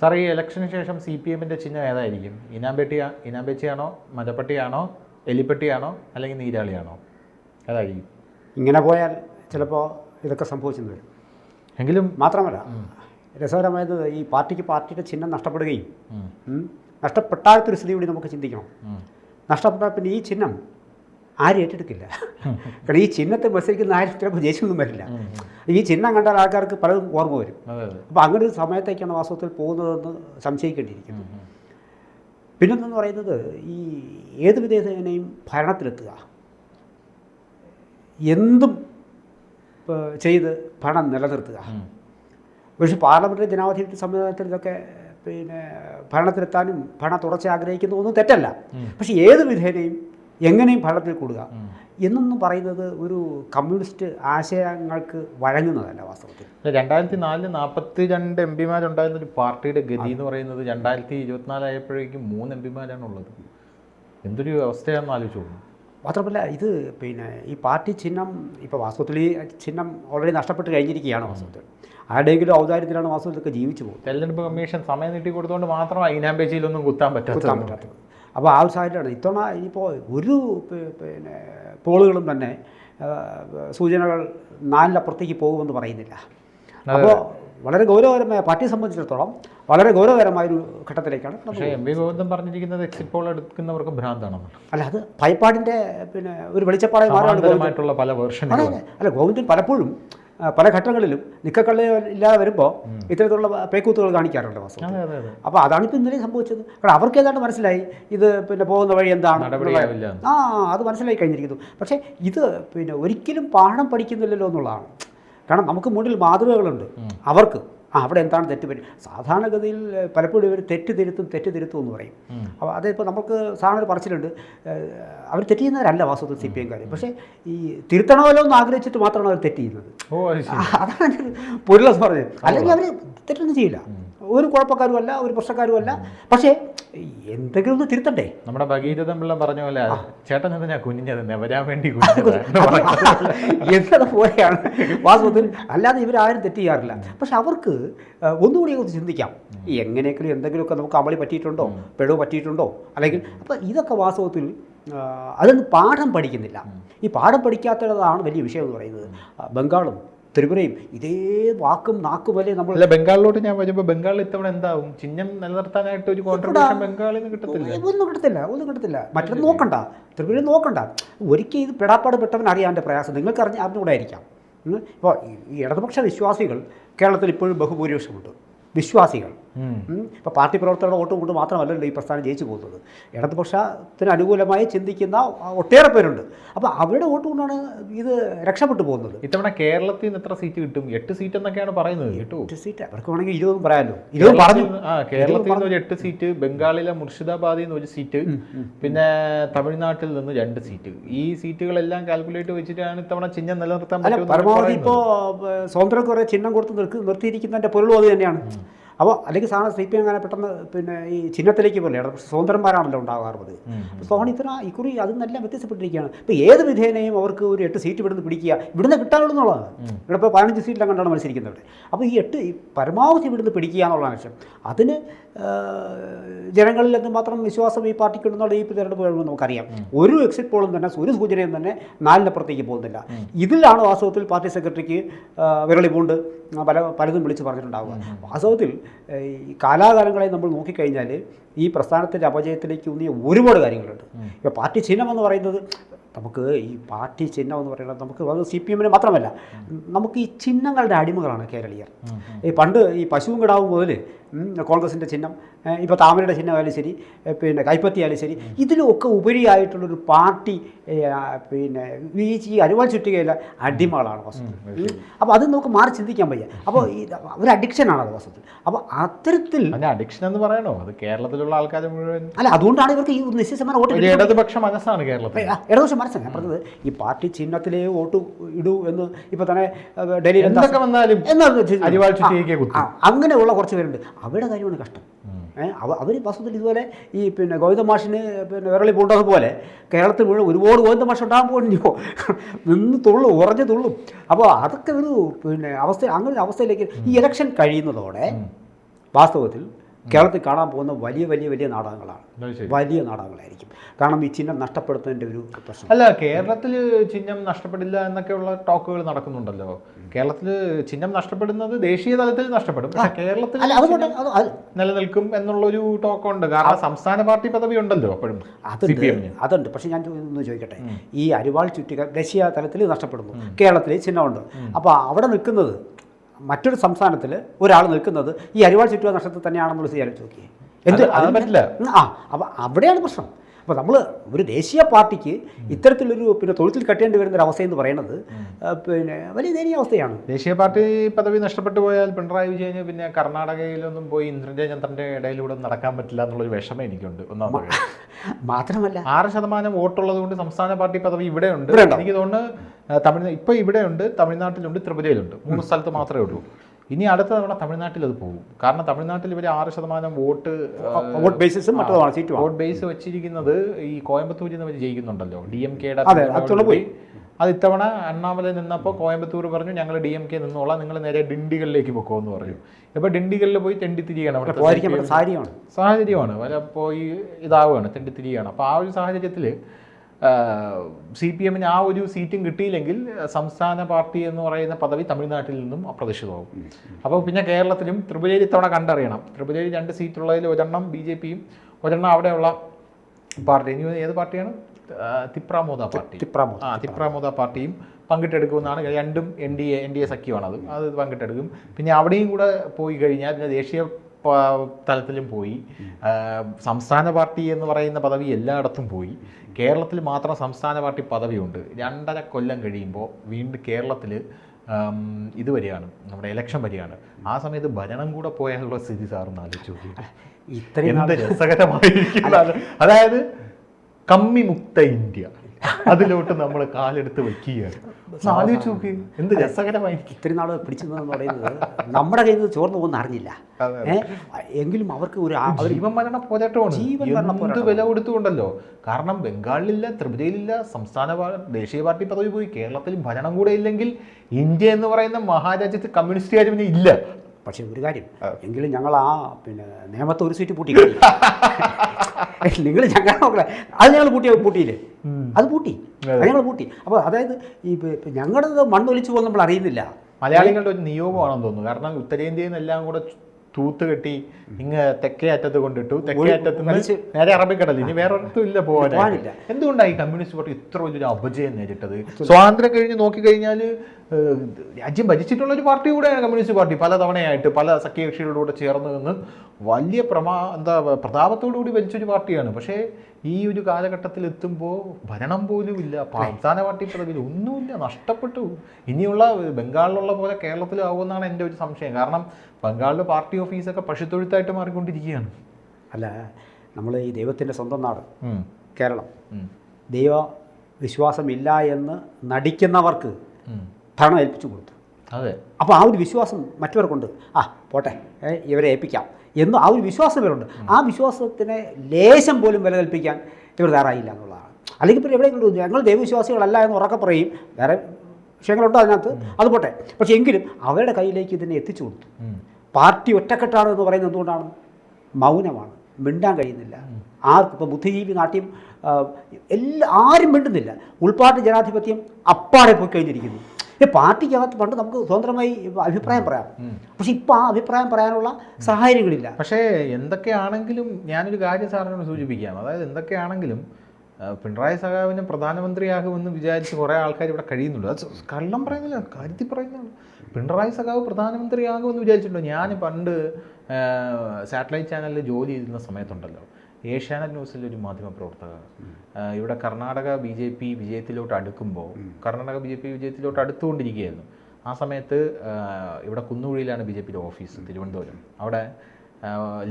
Sir ഈ ഇലക്ഷന് ശേഷം സി പി എമ്മിന്റെ ചിഹ്നം ഏതായിരിക്കും? ഇനാമ്പെട്ടിയാ ഇനാമ്പെച്ചിയാണോ മജപ്പട്ടിയാണോ എലിപ്പെട്ടിയാണോ അല്ലെങ്കിൽ നീരാളിയാണോ? ഏതായിരിക്കും ഇങ്ങനെ പോയാൽ ചിലപ്പോൾ ഇതൊക്കെ സംഭവിച്ചെന്ന് വരും. എങ്കിലും മാത്രമല്ല രസകരമായത് ഈ പാർട്ടിക്ക് പാർട്ടിയുടെ ചിഹ്നം നഷ്ടപ്പെടുകയും നഷ്ടപ്പെട്ടാത്തൊരു സ്ഥിതി കൂടി നമുക്ക് ചിന്തിക്കണം. നഷ്ടപ്പെട്ട നഷ്ടപ്പെട്ടാൽ പിന്നെ ഈ ചിഹ്നം ആരും ഏറ്റെടുക്കില്ല. കാരണം ഈ ചിഹ്നത്തെ മത്സരിക്കുന്ന ആരും ചിലപ്പോൾ ജയിച്ചൊന്നും വരില്ല. ഈ ചിഹ്നം കണ്ടാൽ ആൾക്കാർക്ക് പലതും ഓർമ്മ വരും. അപ്പോൾ അങ്ങനെ ഒരു സമയത്തേക്കാണ് വാസ്തവത്തിൽ പോകുന്നതെന്ന് സംശയിക്കേണ്ടിയിരിക്കുന്നു പിന്നൊന്നെന്ന് പറയുന്നത് ഈ ഏത് വിധേയനെയും ഭരണത്തിലെത്തുക. എന്തും ചെയ്ത് ഭരണം നിലനിർത്തുക. പക്ഷെ പക്ഷേ പാർലമെന്ററി ജനാധിപത്യ സംവിധാനത്തിൽ ഇതൊക്കെ പിന്നെ ഭരണത്തിലെത്താനും ഭരണ തുടർച്ച ആഗ്രഹിക്കുന്നു ഒന്നും തെറ്റല്ല പക്ഷേ ഏത് വിധേനയും എങ്ങനെയും ഭരണത്തിൽ കൂടുക. എന്നൊന്നും പറയുന്നത് ഒരു കമ്മ്യൂണിസ്റ്റ് ആശയങ്ങൾക്ക് വഴങ്ങുന്നതല്ല വാസ്തവത്തിൽ. രണ്ടായിരത്തി നാലിൽ നാൽപ്പത്തി രണ്ട് എം പിമാരുണ്ടായിരുന്ന ഒരു പാർട്ടിയുടെ ഗതി എന്ന് പറയുന്നത് രണ്ടായിരത്തി ഇരുപത്തിനാലായപ്പോഴേക്കും മൂന്ന് എം പിമാരാണ് ഉള്ളത് എന്തൊരു അവസ്ഥയാണെന്ന് ആലോചിച്ചു മാത്രമല്ല ഇത് പിന്നെ ഈ പാർട്ടി ചിഹ്നം ഇപ്പോൾ വാസ്തവത്തിൽ ഈ ചിഹ്നം ഓൾറെഡി നഷ്ടപ്പെട്ട് കഴിഞ്ഞിരിക്കുകയാണ് വാസ്തവത്തിൽ. ആരുടെയെങ്കിലും ഔദാര്യത്തിലാണ് വാസ്തവത്തിലൊക്കെ ജീവിച്ചു പോകും തെരഞ്ഞെടുപ്പ് കമ്മീഷൻ സമയം നീട്ടി കൊടുത്തുകൊണ്ട് മാത്രമാണ് ഇനാമ്പേച്ചിയിലൊന്നും കുത്താൻ പറ്റാത്തത്. അപ്പോൾ ആ ഒരു സാഹചര്യമാണ്. ഇത്തവണ ഇനിയിപ്പോൾ ഒരു പിന്നെ പോളുകളും തന്നെ സൂചനകൾ നാലിലപ്പുറത്തേക്ക് പോകുമെന്ന് പറയുന്നില്ല. അപ്പോൾ വളരെ ഗൗരവകരമായ പാർട്ടിയെ സംബന്ധിച്ചിടത്തോളം വളരെ ഗൗരവകരമായ ഒരു ഘട്ടത്തിലേക്കാണ് പക്ഷേ എം വി ഗോവിന്ദൻ പറഞ്ഞിരിക്കുന്നത് എക്സിറ്റ് പോൾ എടുക്കുന്നവർക്ക് ഭ്രാന്താണെന്ന് അല്ല അത് ഭയപ്പാടിന്റെ പിന്നെ ഒരു വെളിച്ചപ്പാടായി ഗോവിന്ദൻ. പല വേർഷൻ അല്ല ഗോവിന്ദൻ പലപ്പോഴും പല ഘട്ടങ്ങളിലും നിക്കക്കള്ള ഇല്ലാതെ വരുമ്പോൾ ഇത്തരത്തിലുള്ള പേക്കൂത്തുകൾ കാണിക്കാറുണ്ട് വാസ്തവം അപ്പോൾ അതാണ് ഇപ്പം ഇന്നലെ സംഭവിച്ചത്. കാരണം അവർക്ക് ഏതാണ്ട് മനസ്സിലായി ഇത് പിന്നെ പോകുന്ന വഴി എന്താണ് ആ അത് മനസ്സിലായി കഴിഞ്ഞിരിക്കുന്നു. പക്ഷേ ഇത് പിന്നെ ഒരിക്കലും പാഠം പഠിക്കുന്നില്ലല്ലോ എന്നുള്ളതാണ്. കാരണം നമുക്ക് മുന്നിൽ മാതൃകകളുണ്ട്. അവർക്ക് ആ അവിടെ എന്താണ് തെറ്റ് പറ്റി? സാധാരണഗതിയിൽ പലപ്പോഴും ഇവർ തെറ്റ് തിരുത്തും തെറ്റ് തിരുത്തും എന്ന് പറയും. അപ്പോൾ അതിപ്പോൾ നമുക്ക് സാധാരണ പറിച്ചിട്ടുണ്ട് പറച്ചിലുണ്ട്. അവർ തെറ്റ് ചെയ്യുന്നവരല്ല വാസ്തവത്തിൽ സി പി എംകാർ പക്ഷേ ഈ തിരുത്തണമല്ലോ എന്ന് ആഗ്രഹിച്ചിട്ട് മാത്രമാണ് അവർ തെറ്റ് ചെയ്യുന്നത്. അതാണ് പൊരുളസ് പറഞ്ഞത്. അല്ലെങ്കിൽ അവർ തെറ്റൊന്നും ചെയ്യില്ല. ഒരു കുഴപ്പക്കാരുമല്ല ഒരു പ്രശ്നക്കാരുമല്ല. പക്ഷേ എന്തെങ്കിലും ഒന്ന് തിരുത്തണ്ടേ? നമ്മുടെ ഭഗീരഥം പിള്ള പറഞ്ഞ പോലെ ചേട്ടൻ എന്താ ഞാൻ കുഞ്ഞത് നെവരാൻ വേണ്ടി. എന്നത് പോലെയാണ്. വാസ്തവത്തിൽ അല്ലാതെ ഇവരാരും തെറ്റ് ചെയ്യാറില്ല. പക്ഷെ അവർക്ക് ഒന്നുകൂടി ഒന്ന് ചിന്തിക്കാം. എങ്ങനെയെങ്കിലും എന്തെങ്കിലുമൊക്കെ നമുക്ക് അമളി പറ്റിയിട്ടുണ്ടോ? പിഴവ് പറ്റിയിട്ടുണ്ടോ? അല്ലെങ്കിൽ അപ്പോൾ ഇതൊക്കെ വാസ്തവത്തിൽ അതൊന്നും പാഠം പഠിക്കുന്നില്ല. ഈ പാഠം പഠിക്കാത്തതാണ് വലിയ വിഷയം എന്ന് പറയുന്നത്. ബംഗാളും ത്രിപുരയും ഇതേ വാക്കും നാക്കും പോലെ നമ്മൾ അല്ല ബംഗാളിലോട്ട് ഞാൻ വരുമ്പോൾ ബംഗാളിൽ ഇത്തവണ എന്താവും? ചിഹ്നം നിലനിർത്താനായിട്ട് ഒരു കോൺട്രിബ്യൂഷൻ ബംഗാളിൽ നിന്ന് കിട്ടത്തില്ല. ഒന്നും കിട്ടത്തില്ല ഒന്നും കിട്ടത്തില്ല. മറ്റൊന്നും നോക്കണ്ട ത്രിപുര നോക്കണ്ട. ഒരിക്കൽ ഇത് പെടാപ്പാട് പെട്ടവൻ അറിയാന്റെ പ്രയാസം. നിങ്ങൾക്ക് അറിഞ്ഞ അറിഞ്ഞുകൂടായിരിക്കാം ഇപ്പോൾ ഈ ഇടതുപക്ഷ വിശ്വാസികൾ കേരളത്തിൽ ഇപ്പോഴും ബഹുഭൂരിപക്ഷമുണ്ട്. വിശ്വാസികൾ. ഇപ്പോൾ പാർട്ടി പ്രവർത്തകരുടെ വോട്ട് കൊണ്ട് മാത്രമല്ലല്ലോ ഈ പ്രസ്ഥാനം ജയിച്ചു പോകുന്നത്. ഇടതുപക്ഷത്തിന് അനുകൂലമായി ചിന്തിക്കുന്ന ഒട്ടേറെ പേരുണ്ട്. അപ്പോൾ അവരുടെ വോട്ട് കൊണ്ടാണ് ഇത് രക്ഷപ്പെട്ടു പോകുന്നത്. ഇത്തവണ കേരളത്തിൽ നിന്ന് എത്ര സീറ്റ് കിട്ടും? എട്ട് സീറ്റ് എന്നൊക്കെയാണ് പറയുന്നത് കേട്ടോ. എട്ട് സീറ്റ്. അവർക്ക് വേണമെങ്കിൽ ഇരുപതും പറയാമല്ലോ ഇരുപതും പറഞ്ഞു. ആ കേരളത്തിൽ നിന്ന് ഒരു എട്ട് സീറ്റ് ബംഗാളിലെ മുർഷിദാബാദിൽ നിന്ന് ഒരു സീറ്റ് പിന്നെ തമിഴ്നാട്ടിൽ നിന്ന് രണ്ട് സീറ്റ്. ഈ സീറ്റുകളെല്ലാം കാൽക്കുലേറ്റ് വെച്ചിട്ടാണ് ഇത്തവണ ചിഹ്നം നിലനിർത്താൻ പറ്റും പരമാവധി. ഇപ്പോൾ സ്വതന്ത്രം കുറേ ചിഹ്നം കൊടുത്ത് നിർത്തി നിർത്തിയിരിക്കുന്നതിന്റെ പൊരുളും അത് തന്നെയാണ്. അപ്പോൾ അല്ലെങ്കിൽ സാധാരണ സി പി എം അങ്ങനെ പെട്ടെന്ന് പിന്നെ ഈ ചിഹ്നത്തിലേക്ക് പോലെ സ്വതന്ത്രന്മാരാണല്ലോ ഉണ്ടാകാറുള്ളത്. അപ്പോൾ സോണി ഇത്ര ഇക്കുറി അത് നല്ല വ്യത്യസ്തപ്പെട്ടിരിക്കുകയാണ് ഇപ്പോൾ ഏത് വിധേനയും അവർക്ക് ഒരു എട്ട് സീറ്റ് ഇവിടുന്ന് പിടിക്കുക ഇവിടുന്ന് കിട്ടാനുള്ളതാണ് ഇവിടെ ഇപ്പോൾ പതിനഞ്ച് സീറ്റിലാണ് കണ്ടാണ് മത്സരിക്കുന്നത് അപ്പോൾ ഈ എട്ട് ഈ പരമാവധി ഇവിടുന്ന് പിടിക്കുക എന്നുള്ളതാണ് ലക്ഷ്യം. അതിന് ജനങ്ങളിൽ എന്തുമാത്രം വിശ്വാസം ഈ പാർട്ടിക്കുണ്ടെന്നുള്ള ഈ തിരഞ്ഞെടുപ്പ് കഴിയുമ്പോൾ നമുക്കറിയാം. ഒരു എക്സിറ്റ് പോളും തന്നെ ഒരു സൂചനയും തന്നെ നാലിനപ്പുറത്തേക്ക് പോകുന്നില്ല. ഇതിലാണ് വാസ്തവത്തിൽ പാർട്ടി സെക്രട്ടറിക്ക് വിരളി പൂണ്ട്. പല പലതും വിളിച്ച് പറഞ്ഞിട്ടുണ്ടാവുക. വാസ്തവത്തിൽ ഈ കാലാകാലങ്ങളെ നമ്മൾ നോക്കിക്കഴിഞ്ഞാൽ ഈ പ്രസ്ഥാനത്തിന്റെ അപജയത്തിലേക്ക് ഊന്നിയ ഒരുപാട് കാര്യങ്ങളുണ്ട്. ഇപ്പോൾ പാർട്ടി ചിഹ്നം എന്ന് പറയുന്നത് നമുക്ക് ഈ പാർട്ടി ചിഹ്നം എന്ന് പറയുന്നത് നമുക്ക് അത് സി പി എമ്മിന് മാത്രമല്ല നമുക്ക് ഈ ചിഹ്നങ്ങളുടെ അടിമകളാണ് കേരളീയർ. ഈ പണ്ട് ഈ പശുവും കിടാവും മുതൽ കോൺഗ്രസിന്റെ ചിഹ്നം ഇപ്പോൾ താമരയുടെ ചിഹ്നമായാലും ശരി പിന്നെ കൈപ്പത്തിയായാലും ശരി ഇതിലൊക്കെ ഉപരിയായിട്ടുള്ളൊരു പാർട്ടി പിന്നെ ഈ അരുവാൾ ചുറ്റുകയില്ല അടിമകളാണ് വസ്തു അപ്പോൾ അത് നമുക്ക് മാറി ചിന്തിക്കാൻ വയ്യ. അപ്പോൾ ഒരു അഡിക്ഷനാണ് അത് വസ്തുത്തിൽ അപ്പോൾ അത്തരത്തിൽ അഡിക്ഷൻ എന്ന് പറയണോ? അത് കേരളത്തിലുള്ള ആൾക്കാർ മുഴുവൻ അല്ല അതുകൊണ്ടാണ് ഇവർക്ക് ഈ നിശ്ചയ ശതമാനം വോട്ട്. ഇടതുപക്ഷ മനസ്സാണ് കേരളത്തിൽ. ഇടതുപക്ഷ മനസ്സാണ് ഞാൻ പറഞ്ഞത് ഈ പാർട്ടി ചിഹ്നത്തിലേ വോട്ട് ഇടൂ എന്ന് ഇപ്പൊ തന്നെ ഡൽഹിയിൽ എന്തൊക്കെ വന്നാലും അങ്ങനെയുള്ള കുറച്ച് പേരുണ്ട്. അവരുടെ കാര്യമാണ് കഷ്ടം. അവർ വസ്തുത്തിൽ ഇതുപോലെ ഈ പിന്നെ ഗോവിന്ദമാഷിന് പിന്നെ വിരളി പൂണ്ടതുപോലെ കേരളത്തിൽ മുഴുവൻ ഒരുപാട് ഗോവിന്ദമാഷ് ഉണ്ടാകാൻ പോകുന്നു നിന്ന് തുള്ളും ഉറഞ്ഞു തുള്ളും. അപ്പോൾ അതൊക്കെ ഒരു പിന്നെ അവസ്ഥ അങ്ങനെ ഒരു അവസ്ഥയിലേക്ക് ഈ ഇലക്ഷൻ കഴിയുന്നതോടെ വാസ്തവത്തിൽ കേരളത്തിൽ കാണാൻ പോകുന്ന വലിയ വലിയ വലിയ നാടകങ്ങളാണ്. വലിയ നാടകങ്ങളായിരിക്കും. കാരണം ഈ ചിഹ്നം നഷ്ടപ്പെടുത്തുന്നതിന്റെ ഒരു പ്രശ്നം. അല്ല കേരളത്തിൽ ചിഹ്നം നഷ്ടപ്പെടില്ല എന്നൊക്കെയുള്ള ടോക്കുകൾ നടക്കുന്നുണ്ടല്ലോ. കേരളത്തിൽ ചിഹ്നം നഷ്ടപ്പെടുന്നത് ദേശീയ തലത്തിൽ നഷ്ടപ്പെടും. പക്ഷേ കേരളത്തിൽ നിലനിൽക്കും എന്നുള്ളൊരു ടോക്കുണ്ട്. കാരണം സംസ്ഥാന പാർട്ടി പദവി ഉണ്ടല്ലോ അപ്പോഴും അത് അതുണ്ട് പക്ഷേ അതുണ്ട്. പക്ഷെ ഞാൻ ഒന്ന് ചോദിക്കട്ടെ? ഈ അരിവാൾ ചുറ്റിക ദേശീയ തലത്തിൽ നഷ്ടപ്പെടുന്നു. കേരളത്തിൽ ചിഹ്നമുണ്ട്. അപ്പോൾ അവിടെ നിൽക്കുന്നത് മറ്റൊരു സംസ്ഥാനത്തിൽ ഒരാൾ നിൽക്കുന്നത് ഈ അരിവാൾ ചുറ്റുവാ നക്ഷത്രത്തിൽ തന്നെയാണെന്നുള്ള വിചാരിച്ച് നോക്കിയേ എന്ത് അത് പറ്റില്ല. ആ അപ്പം അവിടെയാണ് പ്രശ്നം അപ്പോൾ നമ്മൾ ഒരു ദേശീയ പാർട്ടിക്ക് ഇത്തരത്തിലൊരു പിന്നെ തൊഴുത്തിൽ കെട്ടേണ്ടി വരുന്ന ഒരു അവസ്ഥ എന്ന് പറയുന്നത് പിന്നെ വലിയ ദയനീയ അവസ്ഥയാണ്. ദേശീയ പാർട്ടി പദവി നഷ്ടപ്പെട്ടു പോയാൽ പിണറായി വിജയന് പിന്നെ കർണാടകയിലൊന്നും പോയി ഇന്ദ്രജ ചന്ദ്രന്റെ ഇടയിലൂടെ നടക്കാൻ പറ്റില്ല എന്നുള്ളൊരു വിഷമം എനിക്കുണ്ട് ഒന്നാമത്. മാത്രമല്ല ആറ് ശതമാനം വോട്ടുള്ളത് കൊണ്ട് സംസ്ഥാന പാർട്ടി പദവി ഇവിടെ ഉണ്ട് എനിക്ക് തോന്നുന്നു തമിഴ് ഇവിടെ ഉണ്ട് തമിഴ്നാട്ടിലുണ്ട് ത്രിപുരയിലുണ്ട്. മൂന്ന് സ്ഥലത്ത് മാത്രമേ ഉള്ളൂ. ഇനി അടുത്ത തവണ തമിഴ്നാട്ടിൽ അത് പോകും. കാരണം തമിഴ്നാട്ടിൽ ഇവർ ആറ് ശതമാനം വോട്ട് വോട്ട് ബേസിസും മറ്റൊരു സീറ്റുമാണ് വോട്ട് ബേസ് വെച്ചിരിക്കുന്നത് ഈ കോയമ്പത്തൂരിൽ നിന്ന് അവർ ജയിക്കുന്നുണ്ടല്ലോ. ഡി എം കെയുടെ അതെ, ഇത്തവണ അണ്ണാമലയിൽ നിന്നപ്പോൾ കോയമ്പത്തൂർ പറഞ്ഞു ഞങ്ങൾ ഡി എം കെ നിന്നോളാം നിങ്ങൾ നേരെ ഡിണ്ടികളിലേക്ക് പൊക്കോ എന്ന് പറഞ്ഞു ഇപ്പോൾ ഡിണ്ടികളിൽ പോയി തെണ്ടിത്തിരിയാണ് അവിടെ സാഹചര്യമാണ്. സാഹചര്യമാണ്. പോയി ഇതാവുകയാണ് തെണ്ടിത്തിരിയാണ്. അപ്പോൾ ആ ഒരു സാഹചര്യത്തിൽ സി പി എമ്മിന് ആ ഒരു സീറ്റും കിട്ടിയില്ലെങ്കിൽ സംസ്ഥാന പാർട്ടി എന്ന് പറയുന്ന പദവി തമിഴ്നാട്ടിൽ നിന്നും അപ്രതീക്ഷിതമാകും. അപ്പോൾ പിന്നെ കേരളത്തിലും ത്രിപുരയിൽ ഇത്തവണ കണ്ടറിയണം. ത്രിപുരയിൽ രണ്ട് സീറ്റുള്ളതിൽ ഒരെണ്ണം ബി ജെ പിയും ഒരെണ്ണം അവിടെയുള്ള പാർട്ടി. ഇനി ഏത് പാർട്ടിയാണ്? തിപ്രാമോദ പാർട്ടി. തിപ്രാമോദ, ആ തിപ്രാമോദ. പാർട്ടിയും പങ്കിട്ടെടുക്കുമെന്നാണ്. രണ്ടും N D A N D A സഖ്യമാണത് അത് പങ്കിട്ടെടുക്കും. പിന്നെ അവിടെയും കൂടെ പോയി കഴിഞ്ഞാൽ പിന്നെ ദേശീയ തലത്തിലും പോയി. സംസ്ഥാന പാർട്ടി എന്ന് പറയുന്ന പദവി എല്ലായിടത്തും പോയി. കേരളത്തിൽ മാത്രം സംസ്ഥാന പാർട്ടി പദവിയുണ്ട്. രണ്ടര കൊല്ലം കഴിയുമ്പോൾ വീണ്ടും കേരളത്തിൽ ഇത് വരികയാണ് നമ്മുടെ ഇലക്ഷൻ വരികയാണ് ആ സമയത്ത് ഭരണം കൂടെ പോയാലുള്ള സ്ഥിതി സാറിന് ആലോചിച്ചു ഇത്രയും രസകരമായിരിക്കും അതായത് കമ്മി മുക്ത ഇന്ത്യ. അതിലോട്ട് നമ്മൾ കാലെടുത്ത് വെക്കുകയാണ്. ഒന്ന് ആലോചിച്ച് നോക്ക് എന്ത് രസകരമായിരിക്കും. ഇത്രയും നാൾ പറയുന്നത് നമ്മുടെ കയ്യിൽ നിന്ന് ചോർന്നു പോകുന്ന അറിഞ്ഞില്ല. എങ്കിലും അവർക്ക് ഒരു ജീവൻ മരണ പോരാട്ടമാണ്. ജീവൻ. വില കൊടുത്തുകൊണ്ടല്ലോ. കാരണം ബംഗാളിലില്ല ത്രിപുരയിലില്ല സംസ്ഥാന ദേശീയ പാർട്ടി പദവി പോയി. കേരളത്തിൽ ഭരണം കൂടെ ഇല്ലെങ്കിൽ ഇന്ത്യ എന്ന് പറയുന്ന മഹാരാജ്യത്ത് കമ്മ്യൂണിസ്റ്റുകാർ പിന്നെ ഇല്ല. പക്ഷേ ഒരു കാര്യം എങ്കിലും ഞങ്ങൾ ആ പിന്നെ നിയമത്തെ ഒരു സീറ്റ് പൂട്ടി. നിങ്ങൾ ഞങ്ങൾ നോക്കല അത് ഞങ്ങൾ പൂട്ടി പൂട്ടിയില്ലേ? അത് പൂട്ടി. ഞങ്ങൾ പൂട്ടി. അപ്പോൾ അതായത് ഈ ഞങ്ങളുടെ മണ്ണൊലിച്ചു പോകുന്ന നമ്മൾ അറിയുന്നില്ല. മലയാളികളുടെ ഒരു നിയോഗമാണെന്ന് തോന്നുന്നു. കാരണം ഉത്തരേന്ത്യയിൽ നിന്നെല്ലാം കൂടെ തൂത്ത് കെട്ടി ഇങ്ങ് തെക്കേ അറ്റത്ത് കൊണ്ടിട്ടു. തെക്കേ അറ്റത്ത് നിന്ന് നേരെ അറബിക്കടൽ ഇനി വേറെ ഒരിടത്തും ഇല്ല പോകാനില്ല. എന്തുകൊണ്ടാണ് ഈ കമ്മ്യൂണിസ്റ്റ് പാർട്ടി ഇത്ര വലിയൊരു അപജയം നേരിട്ടത്? സ്വാതന്ത്ര്യം കഴിഞ്ഞ് നോക്കിക്കഴിഞ്ഞാൽ രാജ്യം ഭരിച്ചിട്ടുള്ള ഒരു പാർട്ടി കൂടെയാണ് കമ്മ്യൂണിസ്റ്റ് പാർട്ടി. പല തവണയായിട്ട് പല സഖ്യകക്ഷികളോട് ചേർന്ന് നിന്ന് വലിയ പ്രമാ എന്താ പ്രതാപത്തോടു കൂടി ഭരിച്ചൊരു പാർട്ടിയാണ്. പക്ഷേ ഈ ഒരു കാലഘട്ടത്തിൽ എത്തുമ്പോൾ ഭരണം പോലും ഇല്ല. സംസ്ഥാന പാർട്ടി പദവിയിൽ ഒന്നുമില്ല. നഷ്ടപ്പെട്ടു. ഇനിയുള്ള ബംഗാളിലുള്ള പോലെ കേരളത്തിലാവുമെന്നാണ് എന്റെ ഒരു സംശയം. കാരണം ബംഗാളിലെ പാർട്ടി ഓഫീസൊക്കെ പശുത്തൊഴുത്തായിട്ട് മാറിക്കൊണ്ടിരിക്കുകയാണ്. അല്ല നമ്മൾ ഈ ദൈവത്തിന്റെ സ്വന്തം നാട് കേരളം. ദൈവ വിശ്വാസമില്ല എന്ന് നടിക്കുന്നവർക്ക്. ഭരണം ഏൽപ്പിച്ചു കൊടുത്തു. അതെ. അപ്പോൾ ആ ഒരു വിശ്വാസം മറ്റവർക്കുണ്ട് ആ പോട്ടെ ഇവരെ ഏൽപ്പിക്കാം. എന്ന് ആ ഒരു വിശ്വാസം ഇവരുണ്ട്. ആ വിശ്വാസത്തിനെ ലേശം പോലും വില കൽപ്പിക്കാൻ ഇവർ തയ്യാറായില്ല എന്നുള്ളതാണ്. അല്ലെങ്കിൽ പിന്നെ എവിടെയെങ്കിലും ഞങ്ങൾ ദൈവവിശ്വാസികളല്ല എന്ന് ഉറക്കെ പറയും. വേറെ വിഷയങ്ങളുണ്ടോ അതിനകത്ത്? അത് പോട്ടെ. പക്ഷേ എങ്കിലും അവരുടെ കയ്യിലേക്ക് ഇതിനെ എത്തിച്ചു കൊടുത്തു. പാർട്ടി ഒറ്റക്കെട്ടാണ് എന്ന് പറയുന്നത് എന്തുകൊണ്ടാണ്? മൗനമാണ്. മിണ്ടാൻ കഴിയുന്നില്ല. ആർക്കും ഇപ്പോൾ ബുദ്ധിജീവി നാട്യം എല്ലാ ആരും മിണ്ടുന്നില്ല. ഉൾപാർട്ടി ജനാധിപത്യം അപ്പാടെ പോയി കഴിഞ്ഞിരിക്കുന്നു. പാർട്ടിക്കകത്ത് പണ്ട് നമുക്ക് സ്വതന്ത്രമായി അഭിപ്രായം പറയാം. പക്ഷെ ഇപ്പം ആ അഭിപ്രായം പറയാനുള്ള സാഹചര്യങ്ങളില്ല. പക്ഷേ എന്തൊക്കെയാണെങ്കിലും ഞാനൊരു കാര്യം സാറിനോട് സൂചിപ്പിക്കാം. അതായത് എന്തൊക്കെയാണെങ്കിലും പിണറായി സഖാവിനെ പ്രധാനമന്ത്രിയാകുമെന്ന് വിചാരിച്ച് കുറേ ആൾക്കാർ ഇവിടെ കഴിയുന്നുണ്ട്. അത് കള്ളം പറയുന്നില്ല കാര്യത്തിൽ പറയുന്നതാണ് പിണറായി സഖാവ് പ്രധാനമന്ത്രിയാകുമെന്ന് വിചാരിച്ചിട്ടുണ്ടോ? ഞാൻ പണ്ട് സാറ്റലൈറ്റ് ചാനലിൽ ജോലി ചെയ്യുന്ന സമയത്തുണ്ടല്ലോ. ഏഷ്യാനെറ്റ് ന്യൂസിലെ ഒരു മാധ്യമപ്രവർത്തക ഇവിടെ കർണാടക ബി ജെ പി വിജയത്തിലോട്ട് അടുക്കുമ്പോൾ കർണാടക ബി ജെ പി വിജയത്തിലോട്ട് അടുത്തുകൊണ്ടിരിക്കുകയായിരുന്നു. ആ സമയത്ത് ഇവിടെ കുന്നുകുഴിയിലാണ് ബി ജെ പിയുടെ ഓഫീസ് തിരുവനന്തപുരം. അവിടെ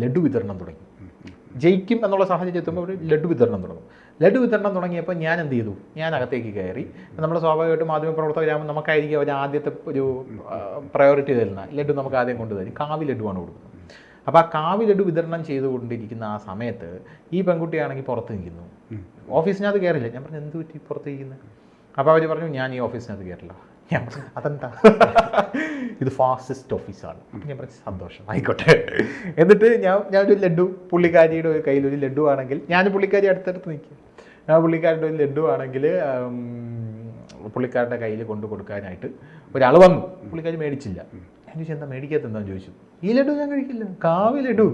ലഡു വിതരണം തുടങ്ങി. ജയിക്കും എന്നുള്ള സാഹചര്യം എത്തുമ്പോൾ അവർ ലഡു വിതരണം തുടങ്ങും. ലഡു വിതരണം തുടങ്ങിയപ്പോൾ ഞാൻ എന്ത് ചെയ്തു? ഞാൻ അകത്തേക്ക് കയറി. നമ്മൾ സ്വാഭാവികമായിട്ടും മാധ്യമപ്രവർത്തകരാകുമ്പോൾ നമുക്കായിരിക്കും അവർ ആദ്യത്തെ ഒരു പ്രയോറിറ്റി തരുന്ന ലഡു നമുക്ക് ആദ്യം കൊണ്ടുതരും. കാവി ലഡുവാണ് കൊടുക്കുന്നത്. അപ്പോൾ ആ കാവി ലഡു വിതരണം ചെയ്തുകൊണ്ടിരിക്കുന്ന ആ സമയത്ത് ഈ പെൺകുട്ടിയാണെങ്കിൽ പുറത്ത് നിൽക്കുന്നു. ഓഫീസിനകത്ത് കയറില്ല. ഞാൻ പറഞ്ഞു എന്ത് പറ്റി പുറത്ത് നിൽക്കുന്നത് അപ്പോൾ അവർ പറഞ്ഞു ഞാൻ ഈ ഓഫീസിനകത്ത് കയറില്ല. ഞാൻ പറഞ്ഞു അതെന്താ? ഇത് ഫാസ്റ്റസ്റ്റ് ഓഫീസാണ്. അപ്പം ഞാൻ പറഞ്ഞു സന്തോഷം ആയിക്കോട്ടെ. എന്നിട്ട് ഞാൻ ഞാനൊരു ലഡു പുള്ളിക്കാരിയുടെ ഒരു കയ്യിൽ ഒരു ലഡു ആണെങ്കിൽ ഞാൻ പുള്ളിക്കാരി അടുത്തടുത്ത് നിൽക്കും. ഞാൻ പുള്ളിക്കാരുടെ ഒരു ലഡു ആണെങ്കിൽ പുള്ളിക്കാരുടെ കയ്യിൽ കൊണ്ടു കൊടുക്കാനായിട്ട് ഒരാൾ വന്നു. പുള്ളിക്കാരി മേടിച്ചില്ല. ഞാൻ എന്താ മേടിക്കാത്ത എന്താന്ന് ചോദിച്ചു? ഈ ലഡു ഞാൻ കഴിക്കില്ല. കാവി ലഡു.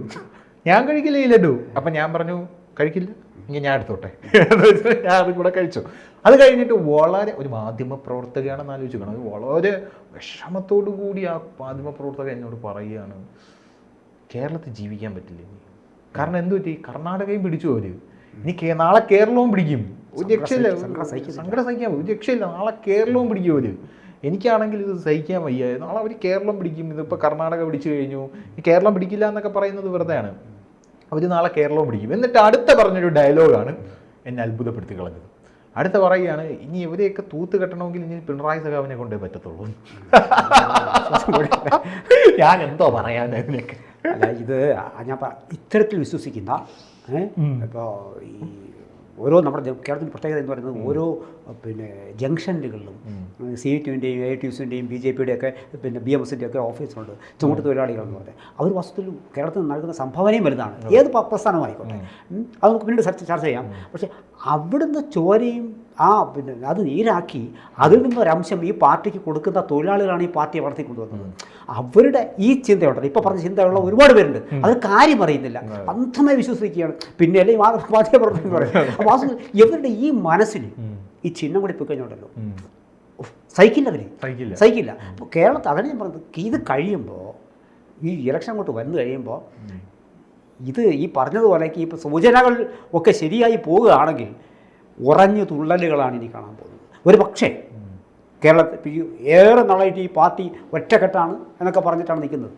ഞാൻ കഴിക്കില്ല ഈ ലഡു. അപ്പം ഞാൻ പറഞ്ഞു കഴിക്കില്ല. ഇനി ഞാൻ എടുത്തോട്ടെ. ഞാൻ അതും കൂടെ കഴിച്ചു. അത് കഴിഞ്ഞിട്ട് വളരെ ഒരു മാധ്യമ പ്രവർത്തകയാണെന്ന് ആലോചിക്കണം വളരെ വിഷമത്തോടു കൂടി ആ മാധ്യമ പ്രവർത്തക എന്നോട് പറയുകയാണ് കേരളത്തിൽ ജീവിക്കാൻ പറ്റില്ല ഇനി. കാരണം എന്തു പറ്റി? കർണാടകയും പിടിച്ചു അവർ. ഇനി നാളെ കേരളവും പിടിക്കും. ഒരു രക്ഷയില്ല. സങ്കടം സഹിക്കാൻ ഒരു രക്ഷയില്ല. നാളെ കേരളവും പിടിക്കും അവർ. എനിക്കാണെങ്കിൽ ഇത് സഹിക്കാൻ വയ്യ. നാളെ അവർ കേരളം പിടിക്കും. ഇതിപ്പോൾ കർണാടക പിടിച്ചു കഴിഞ്ഞു. കേരളം പിടിക്കില്ല എന്നൊക്കെ പറയുന്നത് വെറുതെയാണ്. അവർ നാളെ കേരളവും പിടിക്കും. എന്നിട്ട് അടുത്ത പറഞ്ഞൊരു ഡയലോഗാണ് എന്നെ അത്ഭുതപ്പെടുത്തി കളഞ്ഞത്. അടുത്ത പറയുകയാണ് ഇനി ഇവരെയൊക്കെ തൂത്ത് കെട്ടണമെങ്കിൽ ഇനി പിണറായി സഖാവിനെ കൊണ്ടേ പറ്റത്തുള്ളൂ. ഞാൻ എന്തോ പറയാൻ അല്ല ഇത് ഞാൻ ഇത്തരത്തിൽ വിശ്വസിക്കുന്ന ഇപ്പോൾ ഈ ഓരോ നമ്മുടെ കേരളത്തിന്റെ പ്രത്യേകത എന്ന് പറയുന്നത് ഓരോ പിന്നെ ജംഗ്ഷനുകളിലും സി ടുവിന്റെയും എ ടി യുസിന്റെയും ബി ജെ പിയുടെ ഒക്കെ പിന്നെ ബി എം എസിന്റെ ഒക്കെ ഓഫീസുണ്ട്. ചുമട്ട് തൊഴിലാളികൾ എന്ന് പറയുന്നത് അവർ വസ്തുവിൽ കേരളത്തിൽ നൽകുന്ന സംഭാവനയും വലുതാണ്. ഏത് പ്രസ്ഥാനമായിക്കോട്ടെ. അത് നമുക്ക് പിന്നീട് ചർച്ച ചർച്ച ചെയ്യാം. പക്ഷേ അവിടുന്ന് ചോരയും ആ പിന്നെ അത് നീരാക്കി അതിൽ നിന്നൊരംശം ഈ പാർട്ടിക്ക് കൊടുക്കുന്ന തൊഴിലാളികളാണ് ഈ പാർട്ടിയെ വളർത്തിക്കൊണ്ടുവന്നത്. അവരുടെ ഈ ചിന്തയുണ്ടല്ലോ. ഇപ്പോൾ പറഞ്ഞ ചിന്തയുള്ള ഒരുപാട് പേരുണ്ട്. അത് കാര്യം അറിയുന്നില്ല. അന്ധമായി വിശ്വസിക്കുകയാണ്. പിന്നെ അല്ലെങ്കിൽ പാർട്ടിയെ പ്രവർത്തനം ആ ഇവരുടെ ഈ മനസ്സിന് ഈ ചിഹ്നം കൂടി പോയി കഴിഞ്ഞുണ്ടല്ലോ. ഉഫ്, സഹിക്കില്ല അവർ. സഹിക്കില്ല. സഹിക്കില്ല. അപ്പോൾ കേരളത്തിൽ അതന്നെ ഞാൻ പറഞ്ഞത് ഇത് കഴിയുമ്പോൾ ഈ ഇലക്ഷൻ അങ്ങോട്ട് വന്നു കഴിയുമ്പോൾ ഇത് ഈ പറഞ്ഞതുപോലെ ഈ സൂചനകൾ ഒക്കെ ശരിയായി പോവുകയാണെങ്കിൽ ഉറഞ്ഞു തുള്ളലുകളാണ് ഇനി കാണാൻ പോകുന്നത്. ഒരു പക്ഷേ കേരളത്തിൽ ഏറെ നാളായിട്ട് ഈ പാർട്ടി ഒറ്റക്കെട്ടാണ് എന്നൊക്കെ പറഞ്ഞിട്ടാണ് നിൽക്കുന്നത്.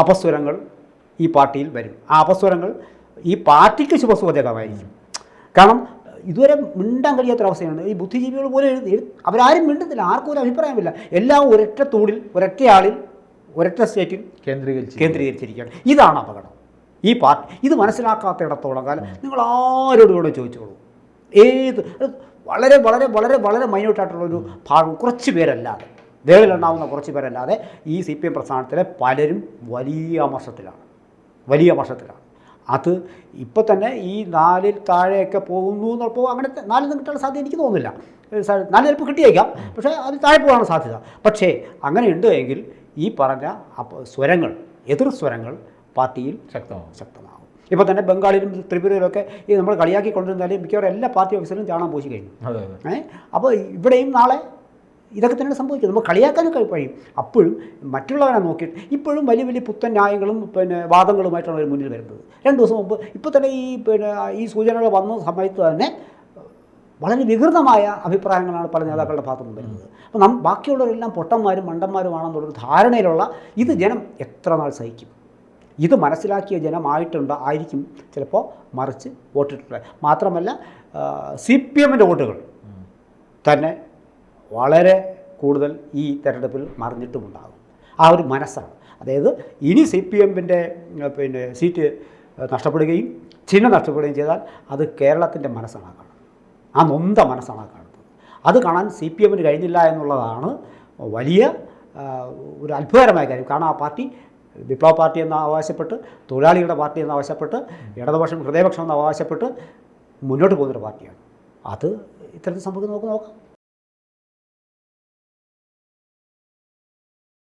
അപസ്വരങ്ങൾ ഈ പാർട്ടിയിൽ വരും. ആ അപസ്വരങ്ങൾ ഈ പാർട്ടിക്ക് ശുഭസൂചകമായിരിക്കും. കാരണം ഇതുവരെ മിണ്ടാൻ കഴിയാത്തൊരവസ്ഥയാണ്. ഈ ബുദ്ധിജീവികൾ പോലെ എഴുതി എഴു- അവരാരും മിണ്ടുന്നില്ല. ആർക്കും ഒരു അഭിപ്രായമില്ല എല്ലാം ഒരൊറ്റ തൂടിൽ ഒരൊറ്റയാളിൽ ഒരൊറ്റ സ്റ്റേറ്റിൽ കേന്ദ്രീകരിച്ച് കേന്ദ്രീകരിച്ചിരിക്കുകയാണ്. ഇതാണ് അപകടം. ഈ പാർട്ടി ഇത് മനസ്സിലാക്കാത്തിടത്തോളം കാലം നിങ്ങൾ ആരോടും കൂടെ ചോദിച്ചോളൂ. ഏത് വളരെ വളരെ വളരെ വളരെ മൈന്യൂട്ടായിട്ടുള്ളൊരു ഭാഗം. കുറച്ച് പേരല്ലാതെ വേളിലുണ്ടാവുന്ന കുറച്ച് പേരല്ലാതെ ഈ സി പി എം പ്രസ്ഥാനത്തിലെ പലരും വലിയ അമർഷത്തിലാണ്. വലിയ അമർഷത്തിലാണ്. അത് ഇപ്പോൾ തന്നെ ഈ നാലിൽ താഴെയൊക്കെ പോകുന്നു എന്നപ്പോൾ അങ്ങനെ നാലിൽ നിന്ന് കിട്ടാൻ സാധ്യത എനിക്ക് തോന്നുന്നില്ല. നാലിൽ നാല് ചിലപ്പോൾ കിട്ടിയേക്കാം പക്ഷേ അത് താഴെ പോകാനുള്ള സാധ്യത. പക്ഷേ അങ്ങനെ ഉണ്ട് എങ്കിൽ ഈ പറഞ്ഞ സ്വരങ്ങൾ എതിർ സ്വരങ്ങൾ പാർട്ടിയിൽ ശക്തമാകും ശക്തമാകും ഇപ്പോൾ തന്നെ ബംഗാളിലും ത്രിപുരയിലൊക്കെ ഈ നമ്മൾ കളിയാക്കി കൊണ്ടിരുന്നാലും മിക്കവാറും എല്ലാ പാർട്ടി ഓഫീസിലും ചാണാൻ പോയി കഴിഞ്ഞു. അപ്പോൾ ഇവിടെയും നാളെ ഇതൊക്കെ തന്നെ സംഭവിക്കും. നമ്മൾ കളിയാക്കാനൊക്കെ കഴിയും അപ്പോഴും മറ്റുള്ളവരെ നോക്കിയിട്ട് ഇപ്പോഴും വലിയ വലിയ പുത്തൻ ന്യായങ്ങളും പിന്നെ വാദങ്ങളുമായിട്ടാണ് അവർ മുന്നിൽ വരുന്നത്. രണ്ട് ദിവസം മുമ്പ് ഇപ്പോൾ തന്നെ ഈ പിന്നെ ഈ സൂചനകൾ വന്ന സമയത്ത് തന്നെ വളരെ വികൃതമായ അഭിപ്രായങ്ങളാണ് പല നേതാക്കളുടെ ഭാഗത്തു നിന്ന് വരുന്നത്. അപ്പോൾ നം ബാക്കിയുള്ളവരെല്ലാം പൊട്ടന്മാരും മണ്ടന്മാരുമാണെന്നുള്ളൊരു ധാരണയിലുള്ള ഇത് ജനം എത്ര നാൾ സഹിക്കും? ഇത് മനസ്സിലാക്കിയ ജനമായിട്ടുണ്ട് ആയിരിക്കും ചിലപ്പോൾ മറിച്ച് വോട്ടിട്ടുള്ളത്. മാത്രമല്ല സി പി എമ്മിന്റെ വോട്ടുകൾ തന്നെ വളരെ കൂടുതൽ ഈ തെരഞ്ഞെടുപ്പിൽ മറിഞ്ഞിട്ടുമുണ്ടാകും. ആ ഒരു മനസ്സാണ്. അതായത് ഇനി സി പി എമ്മിന്റെ പിന്നെ സീറ്റ് നഷ്ടപ്പെടുകയും ചിഹ്നം നഷ്ടപ്പെടുകയും ചെയ്താൽ അത് കേരളത്തിന്റെ മനസ്സാണ്. കാണുന്നത് ആ നൊന്ത മനസ്സാണ്. കാണുന്നത് അത് കാണാൻ സി പി എമ്മിന് കഴിഞ്ഞില്ല എന്നുള്ളതാണ് വലിയ ഒരു അത്ഭുതകരമായ കാര്യം. കാരണം ആ പാർട്ടി വിപ്ലവ പാർട്ടി എന്ന് അവകാശപ്പെട്ട് തൊഴിലാളികളുടെ പാർട്ടി എന്ന് ആവശ്യപ്പെട്ട് ഇടതുപക്ഷം ഹൃദയപക്ഷം എന്ന് അവകാശപ്പെട്ട് മുന്നോട്ട് പോകുന്നൊരു പാർട്ടിയാണ്. അത് ഇത്തരത്തിൽ സംഭവിക്കുന്നത് നമുക്ക് നോക്കാം.